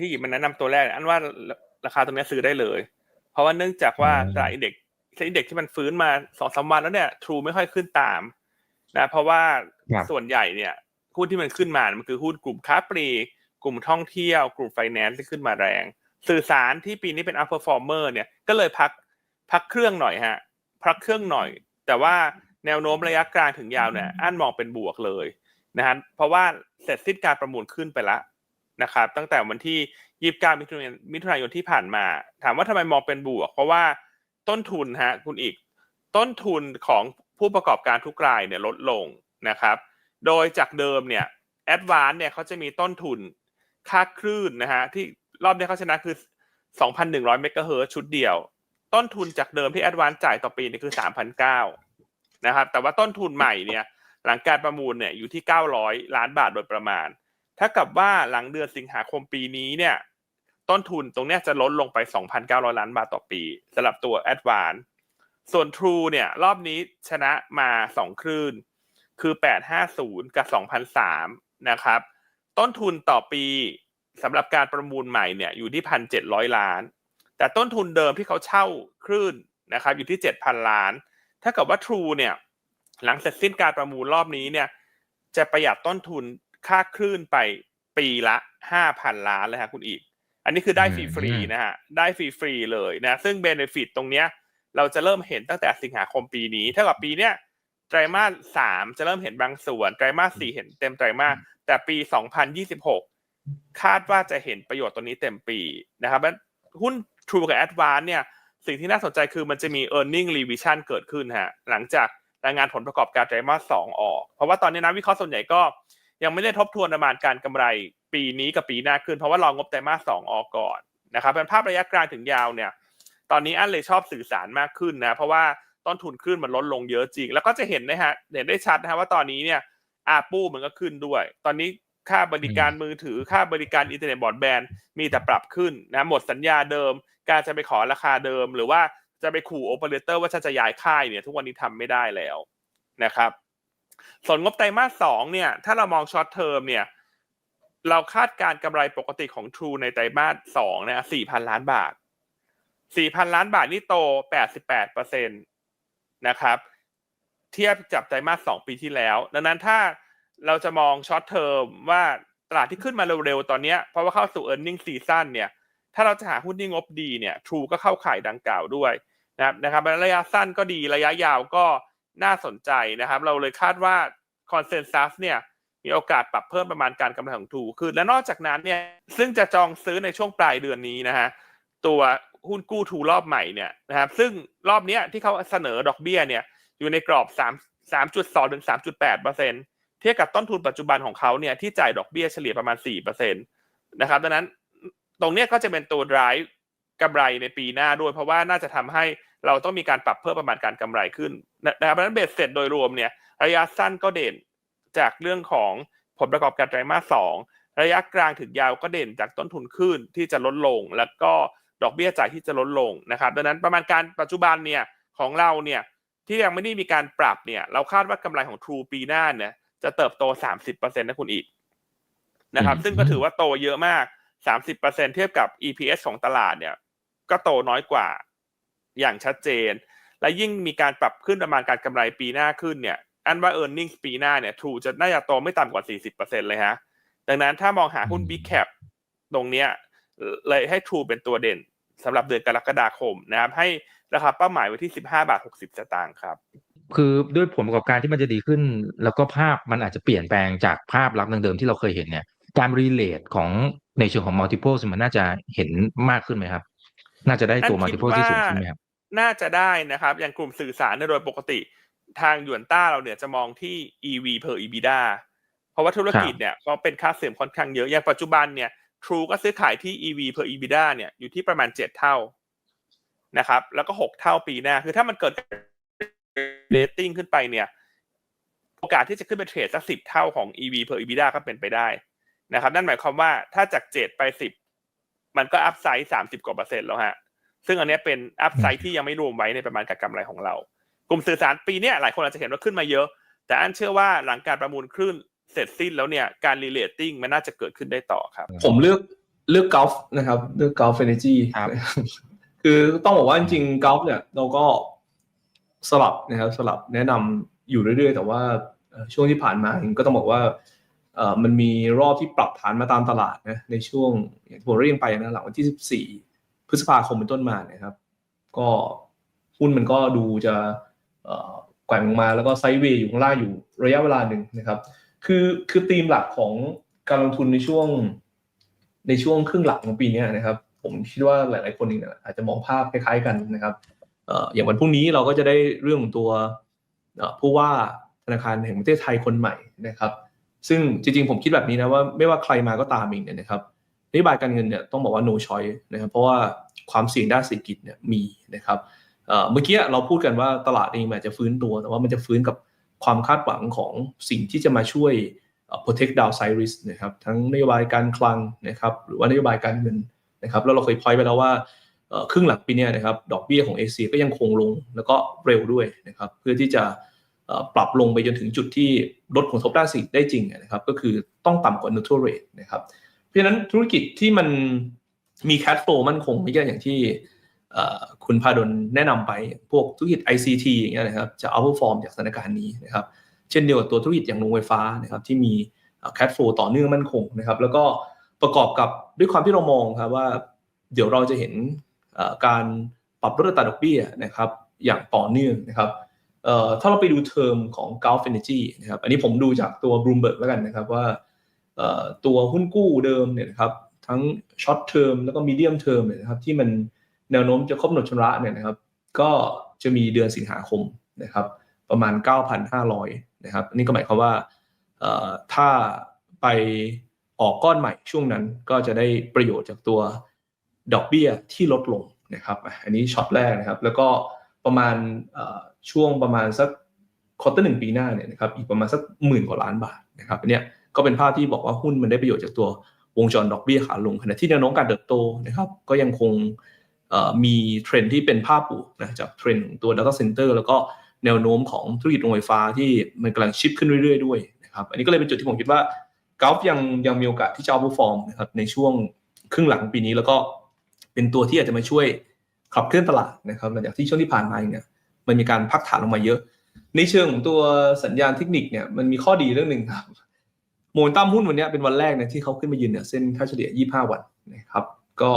ที่มันแนะนำตัวแรก อันว่าราคาตรงนี้ซื้อได้เลย เพราะว่าเนื่องจากว่าตลาดอินเด็กซ์อินเด็กซ์ที่มันฟื้นมาสองสามวันแล้วเนี่ย True ไม่ค่อยขึ้นตามนะเพราะว่าส่วนใหญ่เนี่ยหุ้นที่มันขึ้นมา มันคือหุ้นกลุ่มค้าปลีกกลุ่มท่องเที่ยว กลุ่มไฟแนนซ์ที่ขึ้นมาแรง สื่อสารที่ปีนี้เป็น outperformer เนี่ยก็เลยพักพักเครื่องหน่อยฮะพักเครื่องหน่อย แต่ว่าแนวโน้มระยะกลางถึงยาวเนี่ยอันมองเป็นบวกเลยนะฮะเพราะว่าเสร็จสิ้นการประมูลขึ้นไปแล้ว นะครับตั้งแต่วันที่ยีบกามิถุนายนมิถุนายนที่ผ่านมา ถามว่าทำไมมองเป็นบวก เพราะว่าต้นทุนฮะคุณอีก ต้นทุนของผู้ประกอบการทุกรายเนี่ยลดลงนะครับ โดยจากเดิมเนี่ยแอดวานเนี่ยเขาจะมีต้นทุนค่าคลื่นนะฮะที่รอบนี้เขาชนะคือ 2,100 เมกะเฮิรตชุดเดียว ต้นทุนจากเดิมที่แอดวานจ่ายต่อปีนี่คือ 3,900นะครับแต่ว่าต้นทุนใหม่เนี่ยหลังการประมูลเนี่ยอยู่ที่ 900 ล้านบาทโดยประมาณ ถ้ากับว่าหลังเดือนสิงหาคมปีนี้เนี่ย ต้นทุนตรงนี้จะลดลงไป 2,900 ล้านบาทต่อปีสำหรับตัว a d v a n c e ส่วน True เนี่ย รอบนี้ชนะมา 2 คลื่น คือ 850 กับ 2,003นะครับ ต้นทุนต่อปีสำหรับการประมูลใหม่เนี่ยอยู่ที่ 1,700 ล้าน แต่ต้นทุนเดิมที่เขาเช่าคลื่นนะครับอยู่ที่ 7,000 ล้าน ถ้ากับว่า True เนี่ยหลังเสร็จสิ้นการประมูลรอบนี้เนี่ยจะประหยัดต้นทุน ค่าคลื่นไปปีละ5,000ล้านเลยครับคุณอีก อันนี้คือได้ฟรีๆนะฮะได้ฟรีๆเลยนะซึ่งเบนฟิตตรงเนี้ยเราจะเริ่มเห็นตั้งแต่สิงหาคมปีนี้เท่ากับปีเนี้ยไตรมาสสามจะเริ่มเห็นบางส่วนไตรมาสสี่เห็นเต็มไตรมาสแต่ปี2026คาดว่าจะเห็นประโยชน์ตัวนี้เต็มปีนะครับหุ้น True กับ Advance เนี่ยสิ่งที่น่าสนใจคือมันจะมี e a r n i n g revision เกิดขึ้นฮะหลังจากรายงานผลประกอบการไตรมาสสองออก เพราะว่าตอนนี้นักวิเคราะห์ส่วนใหญ่ก็ ยังไม่ได้ทบทวนประมาณการกำไร ปีนี้กับปีหน้าขึ้นเพราะว่ารองงบไตรมาสสองออกก่อนนะครับเป็นภาพระยะกลางถึงยาวเนี่ย ตอนนี้อันเลยชอบสื่อสารมากขึ้นนะ เพราะว่าต้นทุนขึ้นมันลดลงเยอะจริง แล้วก็จะเห็นนะฮะเห็นได้ชัดนะฮะว่าตอนนี้เนี่ยอาปูมันก็ขึ้นด้วย ตอนนี้ค่าบริการมือถือค่าบริการอินเทอร์เน็ตบอร์ดแบนมีแต่ปรับขึ้นนะหมดสัญญาเดิม การจะไปขอราคาเดิม หรือว่าจะไปขู่โอเปอเรเตอร์ว่าจะย้ายค่ายเนี่ย ทุกวันนี้ทำไม่ได้แล้วนะครับ ส่วนงบไตรมาสสองเนี่ย ถ้าเรามองช็อตเทอมเนี่ย เราคาดการกำไรปกติของ True ในไตรมาสสองนะสี่พันล้านบาทสี่พันล้านบาทนี่โตแปดสิบแปดเปอร์เซ็นตนะครับ เทียบจับไตรมาสสองปีที่แล้ว ดังนั้นถ้าเราจะมองช็อตเทอมว่าตลาดที่ขึ้นมาเร็วๆ ตอนนี้เพราะว่าเข้าสู่ e a r n i n g ็ซีซั่นเนี่ย ถ้าเราจะหาหุ้นที่งบดีเนี่ย True ก็เข้าข่ายดังกล่าวด้วยนะครับนะครับระยะสั้นก็ดีระยะยาวก็ น่าสนใจนะครับ เราเลยคาดว่าคอนเซนแซสเนี่ยมีโอกาสปรับเพิ่มประมาณการกำไรของทูคือและนอกจากนั้นเนี่ยซึ่งจะจองซื้อในช่วงปลายเดือนนี้นะฮะตัวหุ้นกู้ทูรอบใหม่เนี่ยนะครับซึ่งรอบนี้ที่เขาเสนอดอกเบี้ยเนี่ยอยู่ในกรอบ 3 3.2ถึง3.8เปอร์เซ็นต์เทียบกับต้นทุนปัจจุบันของเขาเนี่ยที่จ่ายดอกเบี้ยเฉลี่ยประมาณ4เปอร์เซ็นต์นะครับดังนั้นตรงนี้ก็จะเป็นตัว drive กำไรในปีหน้าด้วย เพราะว่าน่าจะทำให้ เราต้องมีการปรับเพิ่มประมาณการกำไรขึ้นนะครับเพราะนั้นเบสเสร็จโดยรวมเนี่ยระยะสั้นก็เด่นจากเรื่องของผลประกอบการไตรมาสสองระยะกลางถึงยาวก็เด่นจากต้นทุนขึ้นที่จะลดลง แล้วก็ดอกเบี้ยจ่ายที่จะลดลงนะครับ ดังนั้นประมาณการปัจจุบันเนี่ยของเราเนี่ยที่ยังไม่ได้มีการปรับเนี่ยเราคาดว่ากำไรของ True ปีหน้าเนี่ยจะเติบโต 30%นะคุณอีกนะครับ ซึ่งก็ถือว่าโตเยอะมาก 30%เทียบกับ EPS ของตลาดเนี่ย ก็โตน้อยกว่า อย่างชัดเจน และยิ่งมีการปรับขึ้นประมาณการกำไรปีหน้าขึ้นเนี่ยอันว่า e a r n i n g ปีหน้าเนี่ยทูจะน่าจะโตไม่ต่ำกว่า 40%เลยฮะ ดังนั้นถ้ามองหาหุ้น Big Cap ตรงเนี้ยเลยให้ True เป็นตัวเด่นสำหรับเดือนกรกฎาคมนะครับ ให้ราคาเป้าหมายไว้ที่ 15 บาท 60 สตางค์ครับ คือด้วยผลประกอบการที่มันจะดีขึ้น แล้วก็ภาพมันอาจจะเปลี่ยนแปลงจากภาพลักษณ์เดิมที่เราเคยเห็นเนี่ย การรีเลทของในเชิงของ multiple มันน่าจะเห็นมากขึ้นไหมครับ น่าจะได้ตัว multiple ที่สูงขึ้นไหมครับ น่าจะได้นะครับ อย่างกลุ่มสื่อสารโดยปกติ ทางยวนต้าเราเนี่ยจะมองที่ EV per EBITDA เพราะว่าธุรกิจเนี่ยก็เป็นค่าเสื่อมค่อนข้างเยอะ อย่างปัจจุบันเนี่ย True ก็ซื้อขายที่ EV per EBITDA เนี่ยอยู่ที่ประมาณเจ็ดเท่านะครับ แล้วก็หกเท่าปีหน้า คือถ้ามันเกิดเรตติ้งขึ้นไปเนี่ย โอกาสที่จะขึ้นไปเทรดสักสิบเท่าของ EV per EBITDA ก็เป็นไปได้นะครับ นั่นหมายความว่าถ้าจากเจ็ดไปสิบมันก็อัพไซด์สามสิบกว่าเปอร์เซ็นต์แล้วฮะ ซึ่งอันนี้เป็นอัพไซด์ที่ยังไม่รวมไว้ในประมาณการกำไรของเรา กลุ่มสื่อสารปีนี้หลายคนอาจจะเห็นว่าขึ้นมาเยอะ แต่อันเชื่อว่าหลังการประมูลคลื่นเสสร็จสิ้นแล้วเนี่ยการรีเลตติ้งมันน่าจะเกิดขึ้นได้ต่อครับ ผมเลือกเลือกกอล์ฟนะครับเลือกกอล์ฟเอเนจีครับคือต้องบอกว่าจริงๆกอล์ฟเนี่ยเราก็สลับนะครับสลับแนะนำอยู่เรื่อยๆ แต่ว่าเอ่อช่วงที่ผ่านมาเองก็ต้องบอกว่าเอ่อมันมีรอบที่ปรับฐานมาตามตลาดนะในช่วงอย่างที่ผมเรียนไปนะหลังวันที่14 พฤษภาคมเป็นต้นมานะครับ ก็หุ้นมันก็ดูจะแกว่งลงมาแล้วก็ไซด์เวย์อยู่ข้างล่างอยู่ระยะเวลาหนึ่งนะครับ คือคือธีมหลักของการลงทุนในช่วงในช่วงครึ่งหลังของปีนี้นะครับ ผมคิดว่าหลาย ๆ คนเองเนี่ยอาจจะมองภาพคล้าย ๆ กันนะครับอย่างวันพรุ่งนี้เราก็จะได้เรื่องของตัวผู้ว่าธนาคารแห่งประเทศไทยคนใหม่นะครับ ซึ่งจริง ๆ ผมคิดแบบนี้นะว่าไม่ว่าใครมาก็ตามเองเนี่ยนะครับ นโยบายการเงินเนี่ยต้องบอกว่า no choice นะครับเพราะว่าความเสี่ยงด้านเศรษฐกิจเนี่ยมีนะครับเมื่อกี้เราพูดกันว่าตลาดเองมันอาจจะฟื้นตัว แต่ว่ามันจะฟื้นกับความคาดหวังของสิ่งที่จะมาช่วย protect downside risk นะครับทั้งนโยบายการคลังนะครับหรือว่านโยบายการเงินนะครับแล้วเราเคยพอยไปแล้วว่าครึ่งหลังปีเนี้ยนะครับดอกเบี้ยของเอเชียก็ยังคงลงแล้วก็เร็วด้วยนะครับเพื่อที่จะปรับลงไปจนถึงจุดที่ลดผลกระทบด้านเศรษฐกิจได้จริงนะครับก็คือต้องต่ำกว่า neutral rate นะครับ เพราะฉะนั้นธุรกิจที่มันมี cash flow มั่นคงไม่ใช่อย่างที่คุณพาดลแนะนำไปพวกธุรกิจ ICT อย่างเงี้ยนะครับจะ outperform จากสถานการณ์นี้นะครับเช่นเดียวกับตัวธุรกิจอย่างโรงไฟฟ้านะครับที่มีแค s โฟ w ต่อเนื่องมั่นคงนะครับแล้วก็ประกอบกับด้วยความที่เรามองครับว่า เดี๋ยวเราจะเห็นการปรับลดอัตราดอกเบี้ยนะครับอย่างต่อเนื่องนะครับถ้าเราไปดูเทอมของ Gulf Energy นะครับอันนี้ผมดูจากตัว Bloomberg แล้วกันนะครับว่า ตัวหุ้นกู้เดิมเนี่ยครับทั้ง short term แล้วก็ medium term เนี่ยครับที่มันแนวโน้มจะครบหนดชำระเนี่ยนะครับ ก็จะมีเดือนสิงหาคมนะครับ ประมาณ 9,500 นะครับนนี้ก็หมายความว่าถ้าไปออกก้อนใหม่ช่วงนั้นก็จะได้ประโยชน์จากตัวดอกเบี้ยที่ลดลงนะครับอันนี้ช็อตแรกนะครับ แล้วก็ประมาณช่วงประมาณสักควอเตอร์หนึ่งปีหน้าเนี่ยนะครับอีกประมาณสักหมื่นกว่าล้านบาทนะครับอันเนี้ย ก็เป็นภาพที่บอกว่าหุ้นมันได้ประโยชน์จากตัววงจรดอกเบี้ยขาลงขณะที่แนวโน้มการเติบโตนะครับก็ยังคงมีเทรนที่เป็นภาพบวกนะจากเทรนของตัว Data Center แล้วก็แนวโน้มของธุรกิจโรงไฟฟ้าที่มันกำลังชิปขึ้นเรื่อยๆด้วยนะครับอันนี้ก็เลยเป็นจุดที่ผมคิดว่ากอล์ฟยังยังมีโอกาสที่จะเอาฟอร์มนะครับในช่วงครึ่งหลังปีนี้แล้วก็เป็นตัวที่อาจจะมาช่วยขับเคลื่อนตลาดนะครับหลังจากที่ช่วงที่ผ่านมาเนี่ยมันมีการพักฐานลงมาเยอะ ในเชิงของตัวสัญญาณเทคนิคเนี่ยมันมีข้อดีเรื่องหนึ่งครับ มเมนตัมหุ้นวันเนี้ยเป็นวันแรกเนี่ยที่เขาขึ้นมายืนเนี่ยเส้นค่าเฉลี่ย 25 วันนะครับ ก็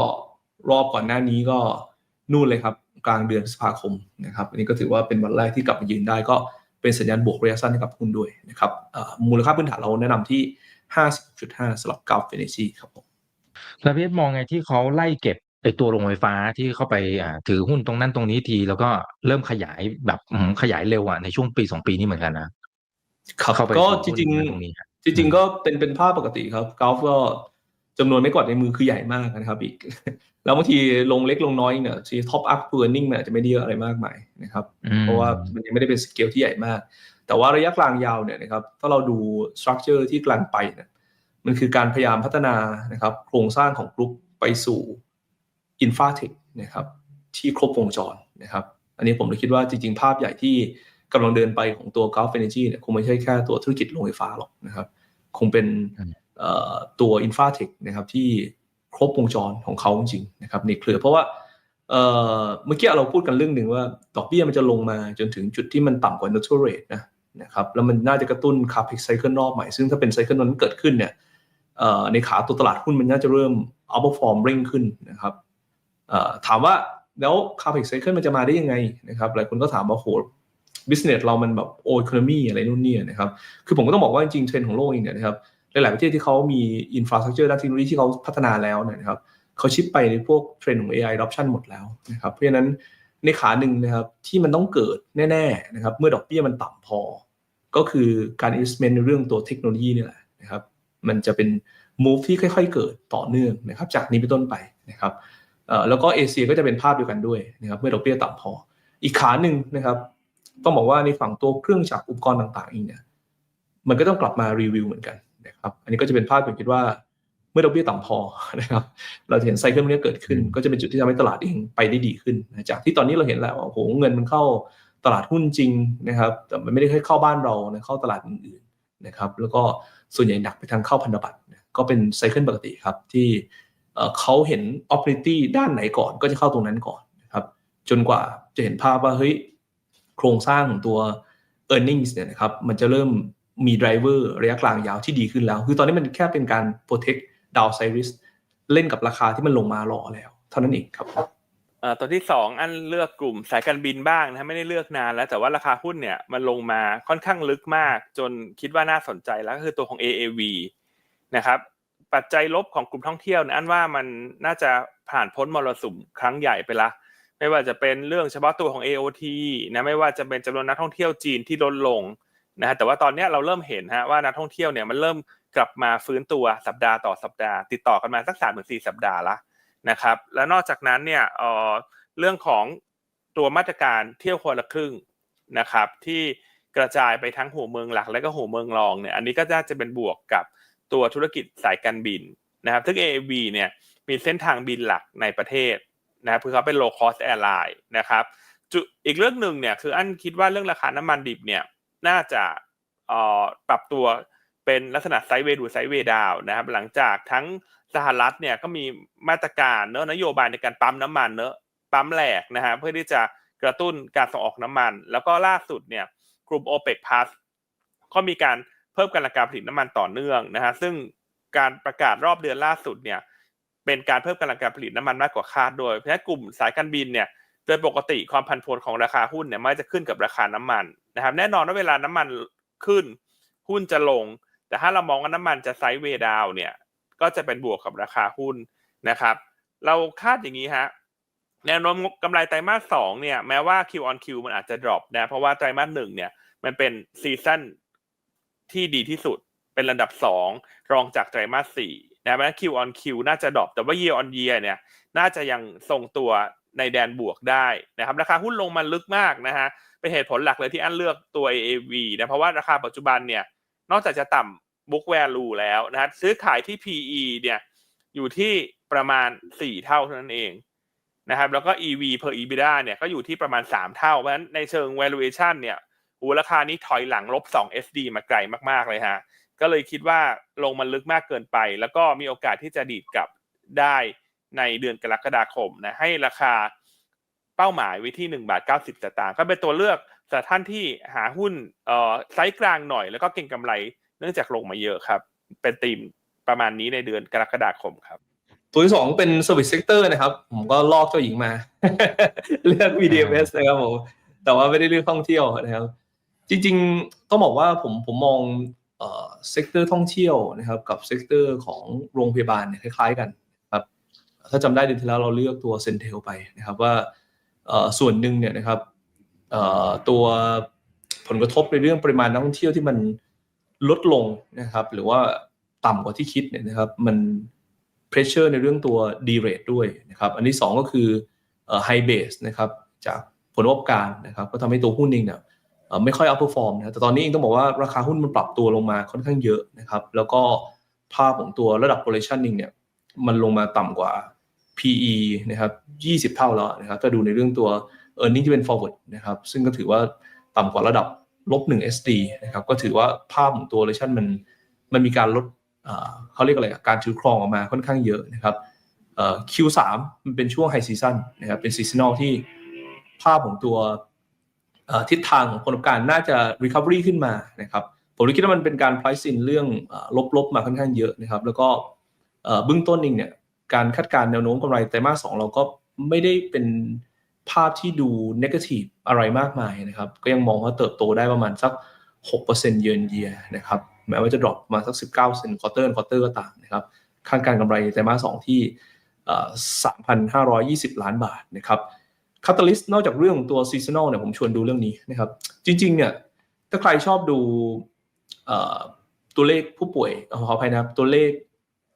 รอบก่อนหน้านี้ก็นู่นเลยครับ กลางเดือนพฤษภาคมนะครับ อันนี้ก็ถือว่าเป็นวันแรกที่กลับมายืนได้ ก็เป็นสัญญาณบวกระยะสั้นให้กับหุ้นด้วยนะครับเอ่อมูลค่าพื้นฐานเราแนะนำที่ 50.5สำหรับกราฟเฟเนซีครับผมแล้วพี่เอสมองไงที่เขาไล่เก็บไอตัวโรงไฟฟ้าที่เข้าไปอ่าถือหุ้นตรงนั้นตรงนี้ที แล้วก็เริ่มขยายแบบอืมขยายเร็วอะในช่วงปีสองปีนี้เหมือนกันนะครับเข้าไปก็ถืจอหุ้นริงตรงนี้ครับๆ จริงๆก็เป็นเป็นภาพปกติครับกราฟก็จำนวนไม่กวาดในมือคือใหญ่มากนะครับอีก แล้วบางทีลงเล็กลงน้อยเนี่ยที่ท็อปอัพเ e อร์นิ่งมันอาจจะไม่ได้เยอะอะไรมากมายนะครับอืมเพราะว่ามันยังไม่ได้เป็นสเกลที่ใหญ่มาก แต่ว่าระยะกลางยาวเนี่ยนะครับถ้าเราดูสตรัคเจอร์ที่กลางไปเนี่ยมันคือการพยายามพัฒนานะครับโครงสร้างของกรุ๊ปไปสู่อินฟาเทคนะครับที่ครบวงจรนะครับ อันนี้ผมเลยคิดว่าจริง ๆ ภาพใหญ่ที่ กำลังเดินไปของตัว Gulf Energy เนี่ยคงไม่ใช่แค่ตัวธุรกิจโรงไฟฟ้าหรอกนะครับ คงเป็นอืมเอ่อตัวอินฟาเทคนะครับที่ครบวงจรของเขาจริงๆนะครับในเครือเพราะว่าเอ่อเมื่อกี้เราพูดกันเรื่องหนึ่งว่า ดอกเบี้ยมันจะลงมาจนถึงจุดที่มันต่ำกว่า neutral rate นะนะครับแล้วมันน่าจะกระตุ้น capex cycle รอบใหม่ ซึ่งถ้าเป็น cycle นั้นเกิดขึ้นเนี่ยเอ่อในขาตัวตลาดหุ้นมันน่าจะเริ่ม outperform เร่งขึ้นนะครับเอ่อถามว่าแล้ว capex cycle มันจะมาได้ยังไงนะครับหลายคนก็ถามว่าโห business เรามันแบบ o economy อะไรนู่นนี่นะครับ คือผมก็ต้องบอกว่าจริงเทรนด์ของโลกเองเนี่ยนะครับ หลาย ๆ ประเทศที่เขามีอินฟราสตรักเจอร์ด้านเทคโนโลยีที่เขาพัฒนาแล้วเนยนะครับเขาชิปไปในพวกเทรนด์ของ AI adoption หมดแล้วนะครับ เพราะฉะนั้นในขาหนึ่งนะครับที่มันต้องเกิดแน่ ๆ นะครับ เมื่อดอกเบี้ยมันต่ำพอ ก็คือการ investment ในเรื่องตัวเทคโนโลยีนี่แหละนะครับ มันจะเป็น move ที่ค่อย ๆ เกิดต่อเนื่องนะครับ จากนี้เป็นต้นไปนะครับแล้วก็เอเชียก็จะเป็นภาพเดียวกันด้วยนะครับ เมื่อดอกเบี้ยต่ำพอ อีกขาหนึ่งนะครับ ต้องบอกว่าในฝั่งตัวเครื่องจักรอุปกรณ์ต่างๆเองเนี่ยมันก็ต้องกลับมารีวิวเหมือนกันนะครับอันนี้ก็จะเป็นภาพผมคิดว่าเมื่อดอกเบี้ยต่ำพอนะครับเราจะเห็นไซเคิลนี้เกิดขึ้น ก็จะเป็นจุดที่ทำให้ตลาดเองไปได้ดีขึ้นนะจากที่ตอนนี้เราเห็นแล้วว่าโอ้โหเงินมันเข้าตลาดหุ้นจริงนะครับแต่มันไม่ได้แค่เข้าบ้านเรานะเข้าตลาดอื่นนะครับแล้วก็ส่วนใหญ่หนักไปทางเข้าพันธบัตรนะก็เป็นไซเคิลปกติครับที่เอ่อเขาเห็น opportunity ด้านไหนก่อนก็จะเข้าตรงนั้นก่อนนะครับจนกว่าจะเห็นภาพว่าเฮ้ย โครงสร้างของตัว e a r n i n g เนี่ยนะครับมันจะเริ่มมี driver ระยะกลางยาวที่ดีขึ้นแล้ว คือตอนนี้มันแค่เป็นการ protect downside risk เล่นกับราคาที่มันลงมารอแล้ว เท่านั้นเองครับอ่อตัวที่สองอันเลือกกลุ่มสายการบินบ้างนะไม่ได้เลือกนานแล้วแต่ว่าราคาหุ้นเนี่ยมันลงมาค่อนข้างลึกมาก จนคิดว่าน่าสนใจแล้วก็คือตัวของ AAV นะครับปัจจัยลบของกลุ่มท่องเที่ยวนยอันว่ามันน่าจะผ่านพ้นมรสุมครั้งใหญ่ไปละ ไม่ว่าจะเป็นเรื่องเฉพาะตัวของ AOT นะไม่ว่าจะเป็นจำนวนนักท่องเที่ยวจีนที่ลดลงนะฮะแต่ว่าตอนนี้เราเริ่มเห็นฮะว่านักท่องเที่ยวเนี่ยมันเริ่มกลับมาฟื้นตัวสัปดาห์ต่อสัปดาห์ ติดต่อกันมาสักสามถึงสี่สัปดาห์ละนะครับแล้วนอกจากนั้นเนี่ยเอ่อเรื่องของตัวมาตรการเที่ยวคนละครึ่งนะครับที่กระจายไปทั้งหัวเมืองหลักและก็หัวเมืองรองเนี่ยอันนี้ก็น่าจะเป็นบวกกับตัวธุรกิจสายการบินนะครับซึ่ง AAV เนี่ยมีเส้นทางบินหลักในประเทศ นะครับคือเขาเป็น low cost airline นะครับอีกเรื่องหนึ่งเนี่ยคืออันคิดว่าเรื่องราคาน้ำมันดิบเนี่ยน่าจะอ่อปรับตัวเป็นลักษณะไซด์เวย์ดูไซด์เวย์ดาวนะครับหลังจากทั้งสหรัฐเนี่ยก็มีมาตรการเนอะนโยบายในการปั๊มน้ำมันเนอะปั๊มแหลกนะฮะเพื่อที่จะกระตุ้นการส่งออกน้ำมัน แล้วก็ล่าสุดเนี่ยกลุ่ม OPEC Plus ก็มีการเพิ่มกำลังการผลิตน้ำมันต่อเนื่องนะฮะซึ่งการประกาศรอบเดือนล่าสุดเนี่ย เป็นการเพิ่มกำลังการผลิตน้ำมันมากกว่าคาดโดยเพราะฉะนั้นกลุ่มสายการบินเนี่ยโดยปกติความผันผวนของราคาหุ้นเนี่ยมันจะขึ้นกับราคาน้ำมันนะครับ แน่นอนว่าเวลาน้ำมันขึ้น หุ้นจะลง แต่ถ้าเรามองว่าน้ำมันจะไซด์เวย์ดาวเนี่ยก็จะเป็นบวกกับราคาหุ้นนะครับ เราคาดอย่างนี้ฮะแนวโน้มกำไรไตรมาสสองเนี่ยแม้ว่า Q on Q มันอาจจะ drop นะเพราะว่าไตรมาสหนึ่งเนี่ยมันเป็นซีซั่นที่ดีที่สุดเป็นระดับสองรองจากไตรมาสสี่ นะเพราะฉะนั้น Q on Q น่าจะ drop แต่ว่า year on year เนี่ยน่าจะยังทรงตัวในแดนบวกได้นะครับราคาหุ้นลงมาลึกมากนะฮะเป็นเหตุผลหลักเลยที่อันเลือกตัว AAV นะเพราะว่าราคาปัจจุบันเนี่ยนอกจากจะต่ำ book value แล้วนะฮะซื้อขายที่ PE เนี่ยอยู่ที่ประมาณ 4 เท่าเท่านั้นเองนะครับแล้วก็ EV per EBITDA เนี่ยก็อยู่ที่ประมาณ 3 เท่า เพราะฉะนั้นในเชิง valuation เนี่ยโอ้ราคานี้ถอยหลังลบ 2 SD มาไกลมากๆเลยฮะ ก็เลยคิดว่าลงมันลึกมากเกินไป แล้วก็มีโอกาสที่จะดีดกลับได้ในเดือนกรกฎาคมนะให้ราคาเป้าหมายไว้ที่ 1 บาท 90สตางค์ก็เป็นตัวเลือกสำหรับท่านที่หาหุ้นเอ่อไซส์กลางหน่อย แล้วก็เก็งกำไรเนื่องจากลงมาเยอะครับ เป็นธีมประมาณนี้ในเดือนกรกฎาคมครับตัวที่สองเป็น Service Sector นะครับ ผมก็ลอกเจ้าหญิงมา เลือก VDMS นะครับผมแต่ว่าไม่ได้เลือกท่องเที่ยวนะครับ จริงๆต้องบอกว่าผมผมมอง เซกเตอร์ท่องเที่ยวนะครับกับเซกเตอร์ของโรงพยาบาลเนี่ยคล้ายๆกันครับถ้าจำได้เดือนที่แล้วเราเลือกตัวเซนเทลไปนะครับว่าส่วนหนึ่งเนี่ยนะครับตัวผลกระทบในเรื่องปริมาณนักท่องเที่ยวที่มันลดลงนะครับ หรือว่าต่ำกว่าที่คิดเนี่ยนะครับมัน pressure ในเรื่องตัว d rate ด้วยนะครับอันที่สองก็คือเอ่อ high base นะครับจากผลประกอบการนะครับ ก็ทำให้ตัวหุ้นเองเนี่ย ไม่ค่อย outperform นะแต่ตอนนี้เองต้องบอกว่าราคาหุ้นมันปรับตัวลงมาค่อนข้างเยอะนะครับแล้วก็ภาพของตัวระดับ valuation เองเนี่ยมันลงมาต่ำกว่า PE นะครับ20 เท่าแล้วนะครับถ้าดูในเรื่องตัว e a r n i n g ที่เป็น forward นะครับซึ่งก็ถือว่าต่ำกว่าระดับลบ1 SD นะครับก็ถือว่าภาพของตัว valuation มันมันมีการลดเขาเรียกอะไรการถือครองออกมาค่อนข้างเยอะนะครับ Q3 มันเป็นช่วง high season นะครับเป็น seasonal ที่ภาพของตัว ทิศทางของผลประกอบการน่าจะ recovery ขึ้นมานะครับผมคิดว่ามันเป็นการ price in เรื่องลบๆมาค่อนข้างเยอะนะครับแล้วก็เบื้องต้นเองเนี่ยการคาดการณ์แนวโน้มกำไรไตรมาสสองเราก็ไม่ได้เป็นภาพที่ดู negative อะไรมากมายนะครับก็ยังมองว่าเติบโตได้ประมาณสัก 6%เยือนเยียนะครับแม้ว่าจะดรอปมาสัก 19% quarter on quarter ก็ตามนะครับคาดการกำไรไตรมาสสองที่เอ่อ3,520 ล้านบาทนะครับ คาตาลิสต์นอกจากเรื่องของตัว seasonal เนี่ยผมชวนดูเรื่องนี้นะครับ จริง ๆ เนี่ยถ้าใครชอบดูตัวเลขผู้ป่วยขออภัยนะครับตัวเลข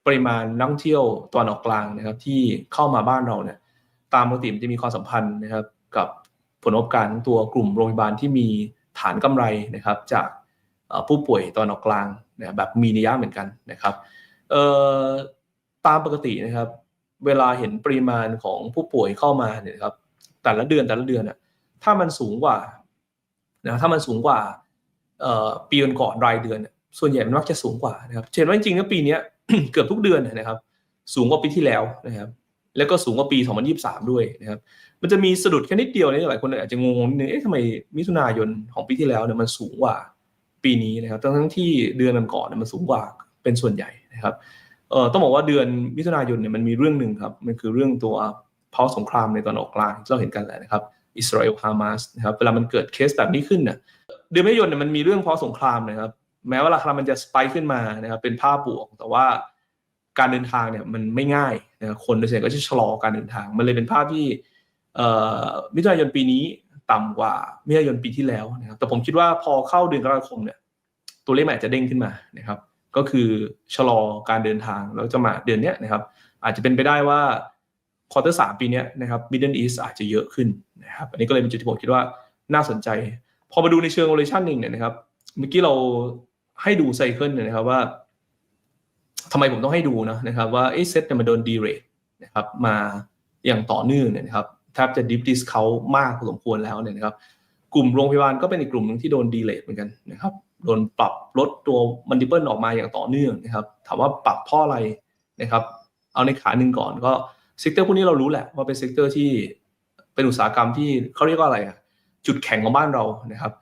ปริมาณนักท่องเที่ยวตอนออกกลางนะครับ ที่เข้ามาบ้านเราเนี่ย ตามปกติมันจะมีความสัมพันธ์นะครับ กับผลประกอบการตัวกลุ่มโรงพยาบาลที่มีฐานกำไรนะครับ จากผู้ป่วยตอนออกกลางนะแบบมีนัยยะเหมือนกันนะครับตามปกตินะครับ เวลาเห็นปริมาณของผู้ป่วยเข้ามาเนี่ยครับ แต่ละเดือนแต่ละเดือนอะถ้ามันสูงกว่านะถ้ามันสูงกว่าเอ่อปีก่อนรายเดือน ส่วนใหญ่มันมักจะสูงกว่านะครับเห็นว่าจริงๆแล้วปีนี้เกือบทุกเดือนนะครับ สูงกว่าปีที่แล้วนะครับ แล้วก็สูงกว่าปี 2023 ด้วยนะครับ มันจะมีสะดุดแค่นิดเดียวนี่หลายคนอาจจะงงนิดนึงเอ๊ะทำไมมิถุนายนของปีที่แล้วเนี่ยมันสูงกว่าปีนี้นะครับทั้งที่เดือนก่อนเนี่ยมันสูงกว่าเป็นส่วนใหญ่นะครับเอ่อต้องบอกว่าเดือนมิถุนายนเนี่ยมันมีเรื่องหนึ่งครับ มันคือเรื่องตัว ภาะสงครามในตอนออกกลางที่เราเห็นกันแหละนะครับอิสราเอลฮามาสนะครับเวลามันเกิดเคสแบบนี้ขึ้นเนี่ยเดือนมิถุนายนเนี่ยมันมีเรื่องภาะสงครามนะครับ แม้ว่าราคามันจะสไปคขึ้นมานะครับเป็นภาพบวก แต่ว่าการเดินทางเนี่ยมันไม่ง่ายนะครับคนโดยเฉลี่ยก็จะชะลอการเดินทาง มันเลยเป็นภาพที่เอ่อมิถุนายนปีนี้ต่ำกว่ามิถุนายนปีที่แล้วนะครับแต่ผมคิดว่าพอเข้าเดือนกรกฎาคมเนี่ยตัวเลขมันอาจจะเด้งขึ้นมานะครับ ก็คือชะลอการเดินทางแล้วจะมาเดือนเนี้ยนะครับ อาจจะเป็นไปได้ว่า ควอเตอร์สามปีนี้นะครับ Middle East อาจจะเยอะขึ้นนะครับอันนี้ก็เลยเป็นจุดที่ผมคิดว่าน่าสนใจ พอมาดูในเชิง valuation หนึ่งเนี่ยนะครับเมื่อกี้เราให้ดูไซเคิลเนี่ยนะครับว่าทำไมผมต้องให้ดูนะนะครับว่าเอเซ็ตเนี่ยมันโดนดีเรทนะครับมาอย่างต่อเนื่องเนี่ยนะครับแทบจะดิฟดิสเขามากพอสมควรแล้วเนี่ยนะครับ กลุ่มโรงพยาบาลก็เป็นอีกกลุ่มหนึ่งที่โดนดีเลทเหมือนกันนะครับโดนปรับลดตัวมันดิเปิลออกมาอย่างต่อเนื่องนะครับ ถามว่าปรับเพ่ออะไรนะครับ เอาในขาหนึ่งก่อนก็ เซกเตอร์พวกนี้เรารู้แหละว่าเป็นเซกเตอร์ที่เป็นอุตสาหกรรมที่เขาเรียกว่าอะไรอะจุดแข็งของบ้านเรานะครับ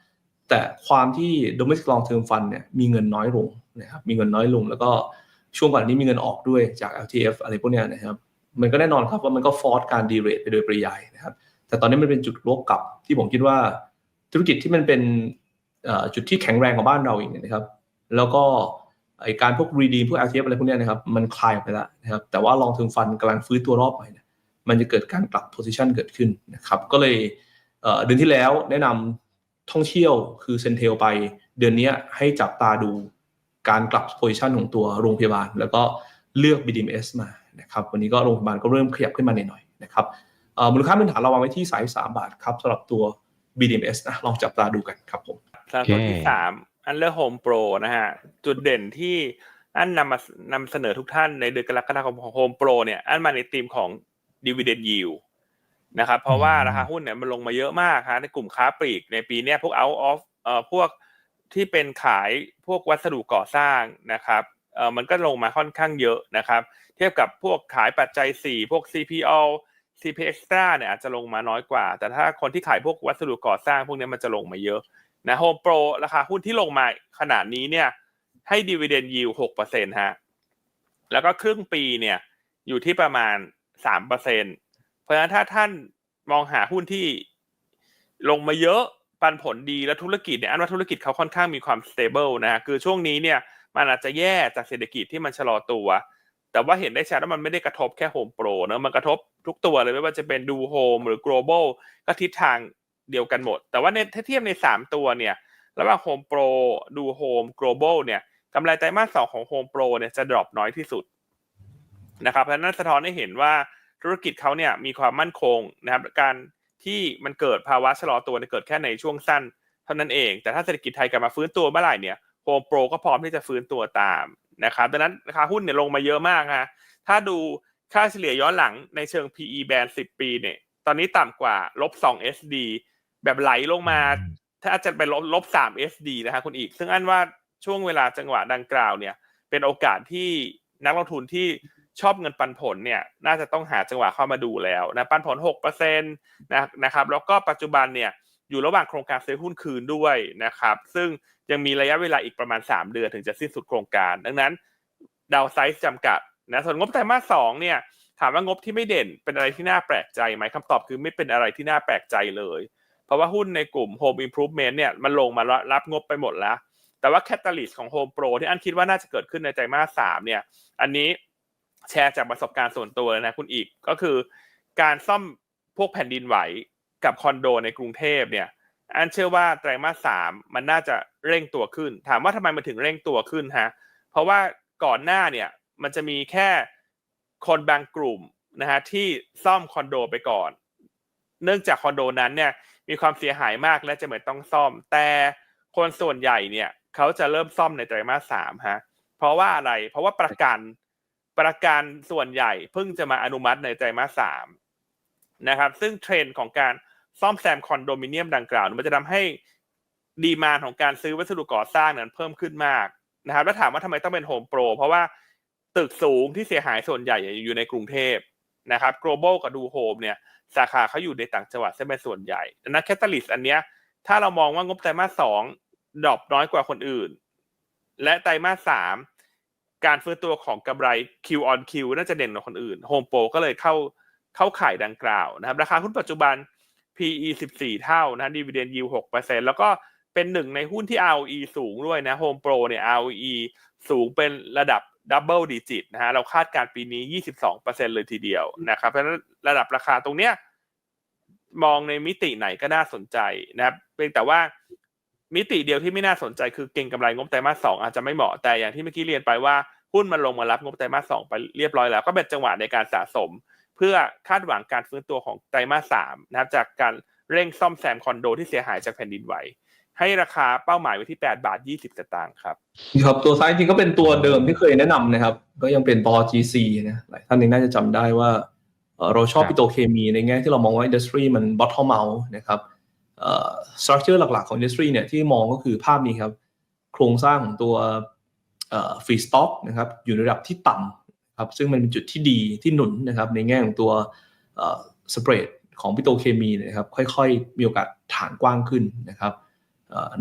แต่ความที่ domestic long term fund เนี่ยมีเงินน้อยลงนะครับมีเงินน้อยลง แล้วก็ช่วงก่อนนี้มีเงินออกด้วยจาก LTF อะไรพวกนี้นะครับมันก็แน่นอนครับว่ามันก็ฟอร์สการดีเรทไปโดยปริยายนะครับแต่ตอนนี้มันเป็นจุดลบกลับที่ผมคิดว่าธุรกิจที่มันเป็นจุดที่แข็งแรงของบ้านเราเองนะครับ แล้วก็ ไอการพวก redeem พวก LTF อะไรพวกเนี้ยนะครับมันคลายออกไปแล้วนะครับแต่ว่า long term fund กำลังฟื้นตัวรอบใหม่เนี่ยมันจะเกิดการกลับ position เกิดขึ้นนะครับก็เลยเอ่อเดือนที่แล้วแนะนำท่องเที่ยวคือเซนเทลไป เดือนเนี้ยให้จับตาดูการกลับ position ของตัวโรงพยาบาล แล้วก็เลือก BDMs มานะครับวันนี้ก็โรงพยาบาลก็เริ่มขยับขึ้นมาหน่อยๆนะครับเอ่อมูลค่าพื้นฐานเราวางไว้ที่33บาทครับสำหรับตัว BDMs นะลองจับตาดูกันครับผมสำหรับตัวที่สาม อันเลอร์โฮมโปรนะฮะ จุดเด่นที่อันนำมานำเสนอทุกท่านในเดือนกรกฎาคมของโฮมโปรเนี่ย อันมาในธีมของ dividend yield นะครับ เพราะว่าราคาหุ้นเนี่ยมันลงมาเยอะมากฮะในกลุ่มค้าปลีกในปีนี้พวก out of เอ่อพวกที่เป็นขายพวกวัสดุก่อสร้างนะครับเอ่อมันก็ลงมาค่อนข้างเยอะนะครับ เทียบกับพวกขายปัจจัย 4 พวก CPO CP Extra เนี่ยอาจจะลงมาน้อยกว่า แต่ถ้าคนที่ขายพวกวัสดุก่อสร้าง พวกนี้มันจะลงมาเยอะ นะโฮมโปรราคาหุ้นที่ลงมาขนาดนี้เนี่ยให้ดีเวเดนยิวหกเปอร์เซ็นฮะแล้วก็ครึ่งปีเนี่ยอยู่ที่ประมาณสามเปอร์เซ็นเพราะฉะนั้นถ้าท่านมองหาหุ้นที่ลงมาเยอะปันผลดีแล้วธุรกิจเนี่ยอันว่าธุรกิจเขาค่อนข้างมีความ stable นะคือช่วงนี้เนี่ยมันอาจจะแย่จากเศรษฐกิจที่มันชะลอตัว แต่ว่าเห็นได้ชัดว่ามันไม่ได้กระทบแค่โฮมโปรเนอะมันกระทบทุกตัวเลยไม่ว่าจะเป็นดูโฮมหรือ global ก็ทิศทาง เดียวกันหมด แต่ว่าในถ้าเทียบใน 3 ตัวเนี่ยระหว่างโฮมโปรดูโฮม global เนี่ยกำไรไตรมาสสองของโฮมโปรเนี่ยจะดรอปน้อยที่สุดนะครับเพราะนั้นสะท้อนให้เห็นว่าธุรกิจเขาเนี่ยมีความมั่นคงนะครับการที่มันเกิดภาวะชะลอตัวเนี่ยเกิดแค่ในช่วงสั้น เท่านั้นเอง แต่ถ้าเศรษฐกิจไทยกลับมาฟื้นตัวเมื่อไหร่เนี่ยโฮมโปรก็พร้อมที่จะฟื้นตัวตามนะครับดังนั้นราคาหุ้นเนี่ยลงมาเยอะมากฮะถ้าดูค่าเฉลี่ยย้อนหลังในเชิง PE แบนด์10 ปีเนี่ยตอนนี้ต่ำกว่าลบ2 SD แบบไหลลงมา ถ้าจะเป็นลบลบ3 SD นะฮะคุณอีก ซึ่งอันว่าช่วงเวลาจังหวะดังกล่าวเนี่ย เป็นโอกาสที่นักลงทุนที่ชอบเงินปันผลเนี่ย น่าจะต้องหาจังหวะเข้ามาดูแล้วนะปันผล6%นะนะครับ แล้วก็ปัจจุบันเนี่ยอยู่ระหว่างโครงการซื้อหุ้นคืนด้วยนะครับ ซึ่งยังมีระยะเวลาอีกประมาณ 3 เดือนถึงจะสิ้นสุดโครงการ ดังนั้นดาวไซส์จำกัดนะส่วนงบไตรมาสสองเนี่ยถามว่างบที่ไม่เด่นเป็นอะไรที่น่าแปลกใจไหมคำตอบคือไม่เป็นอะไรที่น่าแปลกใจเลย เพราะว่าหุ้นในกลุ่ม Home Improvement เนี่ยมันลงมารับงบไปหมดแล้ว แต่ว่าแคตตาลิสต์ของ Home Pro ที่อันคิดว่าน่าจะเกิดขึ้นในไตรมาสสามเนี่ย อันนี้แชร์จากประสบการณ์ส่วนตัวนะคุณอีกก็คือ การซ่อมพวกแผ่นดินไหวกับคอนโดในกรุงเทพเนี่ยอันเชื่อว่าไตรมาสสามมันน่าจะเร่งตัวขึ้น ถามว่าทำไมมันถึงเร่งตัวขึ้นฮะเพราะว่าก่อนหน้าเนี่ยมันจะมีแค่คนบางกลุ่มนะฮะที่ซ่อมคอนโดไปก่อน เนื่องจากคอนโดนั้นเนี่ย มีความเสียหายมากและจะเหมือนต้องซ่อม แต่คนส่วนใหญ่เนี่ยเขาจะเริ่มซ่อมในไตรมาสสามฮะเพราะว่าอะไร เพราะว่าประกันประกันส่วนใหญ่เพิ่งจะมาอนุมัติในไตรมาสสามนะครับ ซึ่งเทรนด์ของการซ่อมแซมคอนโดมิเนียมดังกล่าว มันจะทำให้ดีมานของการซื้อวัสดุก่อสร้างนั้นเพิ่มขึ้นมากนะครับ แล้วถามว่าทำไมต้องเป็นโฮมโปรเพราะว่าตึกสูงที่เสียหายส่วนใหญ่อยู่ในกรุงเทพ นะครับ global กับดูโฮมเนี่ยสาขาเขาอยู่ในต่างจังหวัดซะเป็นส่วนใหญ่ดังนั้นแคตตาลิสอันเนี้ยถ้าเรามองว่างบไตรมาสสองดรอปน้อยกว่าคนอื่น และไตรมาสสามการฟื้นตัวของกำไร Q on Q น่าจะเด่นกว่าคนอื่น Home Pro ก็เลยเข้าเข้าขายดังกล่าวนะครับ ราคาหุ้นปัจจุบัน PE 14 เท่านะ Dividend Yield 6%แล้วก็เป็นหนึ่งในหุ้นที่ ROE สูงด้วยนะ Home Pro เนี่ย ROE สูงเป็นระดับ Double Digit นะฮะเราคาดการปีนี้ 22%เลยทีเดียวนะครับเพราะฉะนั้นระดับราคาตรงเนี้ยมองในมิติไหนก็น่าสนใจนะครับเพียงแต่ว่ามิติเดียวที่ไม่น่าสนใจคือเก่งกำไรงบไตรมาสสองอาจจะไม่เหมาะแต่อย่างที่เมื่อกี้เรียนไปว่าหุ้นมันลงมารับงบไตรมาสสองไปเรียบร้อยแล้ว ก็เป็นจังหวะในการสะสม เพื่อคาดหวังการฟื้นตัวของไตรมาสสามนะครับจากการเร่งซ่อมแซมคอนโดที่เสียหายจากแผ่นดินไหว ให้ราคาเป้าหมายไว้ที่ 8 บาท 20สตางค์ครับครับ ตัวซ้ายจริงก็เป็นตัวเดิมที่เคยแนะนำนะครับ ก็ยังเป็นปอ GC นะหลายท่านยังน่าจะจำได้ว่าเอ่อเราชอบครับปิโตรเคมีในแง่ที่เรามองว่าอินดัสทรีมัน bottom out นะครับเอ่อ structure หลักๆของอินดัสทรีเนี่ยที่มองก็คือภาพนี้ครับ โครงสร้างของตัวเอ่อ free stock นะครับอยู่ในระดับที่ต่ำครับซึ่งมันเป็นจุดที่ดีที่หนุนนะครับในแง่ของตัวเอ่อ spread ของปิโตรเคมีเนยนะครับค่อยๆ มีโอกาสฐานกว้างขึ้นนะครับเอ่อ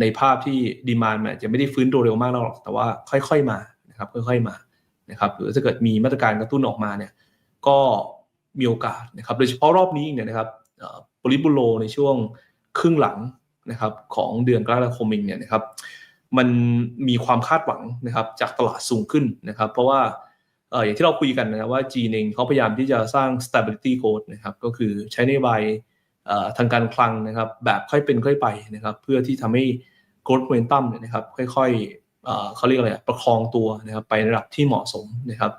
ในภาพที่ดีมานมันอาจจะไม่ได้ฟื้นตัวเร็วมากหรอก แต่ว่าค่อยๆมานะครับค่อยๆมานะครับหรือถ้าเกิดมีมาตรการกระตุ้นออกมาเนี่ยก็มีโอกาสนะครับโดยเฉพาะรอบนี้เนี่ยนะครับบริบูโลในช่วงครึ่งหลังนะครับของเดือนกรกฎาคมเองเนี่ยนะครับมันมีความคาดหวังนะครับจากตลาดสูงขึ้นนะครับ เพราะว่าอย่างที่เราคุยกันนะว่าจีนเองเขาพยายามที่จะสร้าง stability growth นะครับก็คือใช้นโยบาย ทางการคลังนะครับ แบบค่อยเป็นค่อยไปนะครับ เพื่อที่ทำให้ growth momentum เนี่ยนะครับ ค่อยๆเเขาเรียกอะไรประคองตัวนะครับไประดับที่เหมาะสมนะครับ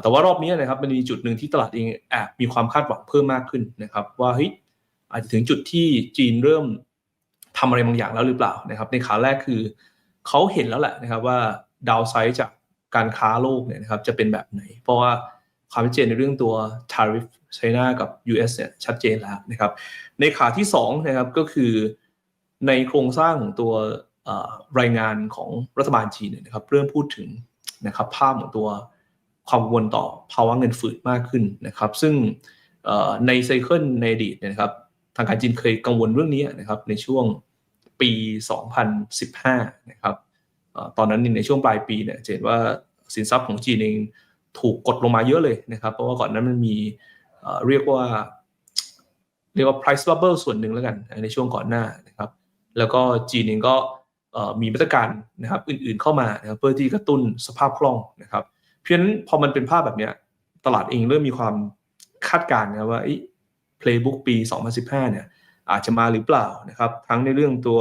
แต่ว่ารอบนี้นะครับมันมีจุดหนึ่งที่ตลาดเองแอบมีความคาดหวังเพิ่มมากขึ้นนะครับ ว่าเฮ้ยอาจจะถึงจุดที่จีนเริ่มทำอะไรบางอย่างแล้วหรือเปล่านะครับ ในขาแรกคือเขาเห็นแล้วแหละนะครับว่าดาวไซด์จากการค้าโลกเนี่ยนะครับจะเป็นแบบไหน เพราะว่าความชัดเจนในเรื่องตัว tariff ไชน่ากับ US เนี่ยชัดเจนแล้วนะครับ ในขาที่2นะครับก็คือในโครงสร้างของตัวรายงานของรัฐบาลจีนเนี่ยนะครับเริ่มพูดถึงนะครับภาพของตัวความกังวลต่อภาวะเงินฝืดมากขึ้นนะครับ ซึ่งในไซเคิลในอดีตนะครับทางการจีนเคยกังวลเรื่องนี้นะครับในช่วงปี 2015 นะครับตอนนั้นในช่วงปลายปีเนี่ยเห็นว่าสินทรัพย์ของจีนเองถูกกดลงมาเยอะเลยนะครับ เพราะว่าก่อนนั้นมันมี เรียกว่าเรียกว่า price bubble ส่วนหนึ่งแล้วกันในช่วงก่อนหน้านะครับแล้วก็จีนเองก็มีมาตรการนะครับอื่นๆเข้ามานะครับเพื่อที่กระตุ้นสภาพคล่องนะครับ เพราะฉะนั้นพอมันเป็นภาพแบบนี้ตลาดเองเริ่มมีความคาดการณ์นะว่าเอ้ย Playbook ปี 2015 เนี่ยอาจจะมาหรือเปล่านะครับทั้งในเรื่องตัว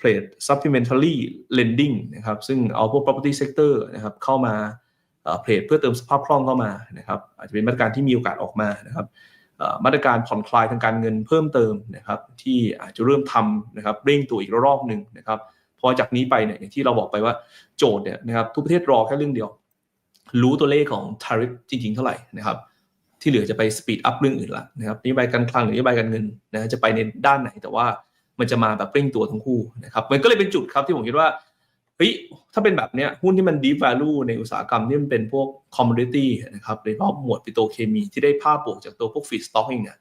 Plate Supplementary Lending นะครับซึ่งเอาพวก property sector นะครับเข้ามา เพลทเพื่อเติมสภาพคล่องเข้ามานะครับอาจจะเป็นมาตรการที่มีโอกาสออกมานะครับมาตรการผ่อนคลายทางการเงินเพิ่มเติมนะครับที่อาจจะเริ่มทำนะครับเร่งตัวอีกรอบหนึ่งนะครับพอจากนี้ไปเนี่ยอย่างที่เราบอกไปว่าโจทย์เนี่ยนะครับทุกประเทศรอแค่เรื่องเดียว รู้ตัวเลขของ tariff จริง ๆ เท่าไหร่นะครับที่เหลือจะไปสปีดอัพเรื่องอื่นละนะครับนโยบายการคลังหรือนโยบายการเงินนะจะไปในด้านไหนแต่ว่ามันจะมาแบบเร่งตัวทั้งคู่นะครับมันก็เลยเป็นจุดครับที่ผมคิดว่า เฮ้ยถ้าเป็นแบบเนี้ยหุ้นที่มัน deep value ในอุตสาหกรรมที่มันเป็นพวก commodity นะครับโดยเฉพาะหมวดปิโตเคมีที่ได้ภาพบวกจากตัวพวก feed stock เองเนี่ย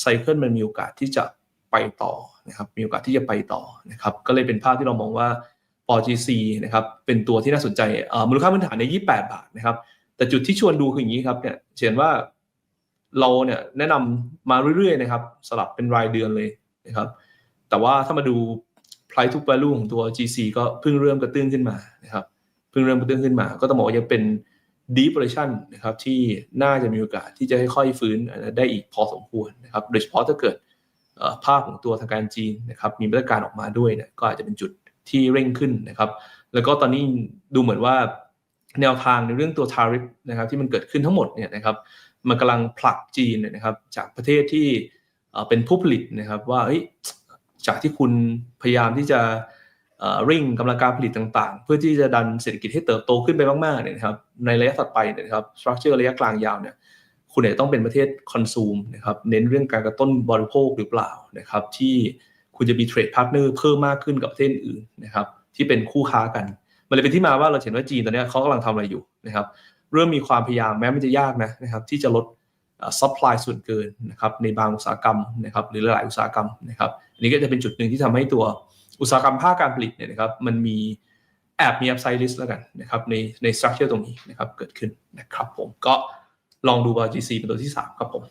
ไซเคิลมันมีโอกาสที่จะไปต่อนะครับมีโอกาสที่จะไปต่อนะครับก็เลยเป็นภาพที่เรามองว่า PGC นะครับเป็นตัวที่น่าสนใจมูลค่าพื้นฐานใน 28 บาทนะครับแต่จุดที่ชวนดูคืออย่างนี้ครับเนี่ยเห็นว่าเราเนี่ยแนะนำมาเรื่อยๆนะครับสลับเป็นรายเดือนเลยนะครับแต่ว่าถ้ามาดู price to value ของตัว GC ก็เพิ่งเริ่มกระตุ้นขึ้นมานะครับเพิ่งเริ่มกระตุ้นขึ้นมา ก็ต้องบอกว่ายังเป็น deep operation นะครับที่น่าจะมีโอกาสที่จะค่อยๆฟื้นได้อีกพอสมควรนะครับโดยเฉพาะถ้าเกิดภาพของตัวทางการจีนนะครับมีมาตรการออกมาด้วยเนี่ยก็อาจจะเป็นจุดที่เร่งขึ้นนะครับ แล้วก็ตอนนี้ดูเหมือนว่าแนวทางในเรื่องตัว tariff นะครับที่มันเกิดขึ้นทั้งหมดเนี่ยนะครับมันกำลังผลักจีนนะครับจากประเทศที่เอ่อเป็นผู้ผลิตนะครับว่าเฮ้ย จากที่คุณพยายามที่จะเอ่งกำลังการผลิตต่างๆ เพื่อที่จะดันเศรษฐกิจให้เติบโตขึ้นไปมากๆเนี่ยนะครับในระยะถัดไปเนี่ยนะครับ structure ระยะกลางยาวเนี่ยคุณเนี่ยต้องเป็นประเทศคอนซูมนะครับเน้นเรื่องการกระตุ้นบริโภคหรือเปล่านะครับที่คุณจะมีเทรดพาร์ทเนอร์เพิ่มมากขึ้นกับประเทศอื่นนะครับที่เป็นคู่ค้ากัน มันเลยเป็นที่มาว่าเราเห็นว่าจีนตอนนี้เขากำลังทำอะไรอยู่นะครับเริ่มมีความพยายามแม้มันจะยากนะนะครับที่จะลด ซัพพลายส่วนเกินนะครับในบางอุตสาหกรรมนะครับหรือหลายอุตสาหกรรมนะครับอันนี้ก็จะเป็นจุดหนึ่งที่ทำให้ตัวอุตสาหกรรมภาคการผลิตเนี่ยนะครับมันมีแอบมี upside risk แล้วกันนะครับในใน structure ตรงนี้นะครับเกิดขึ้นนะครับผมก็ลองดู GC เป็นตัวที่ 3 ครับผม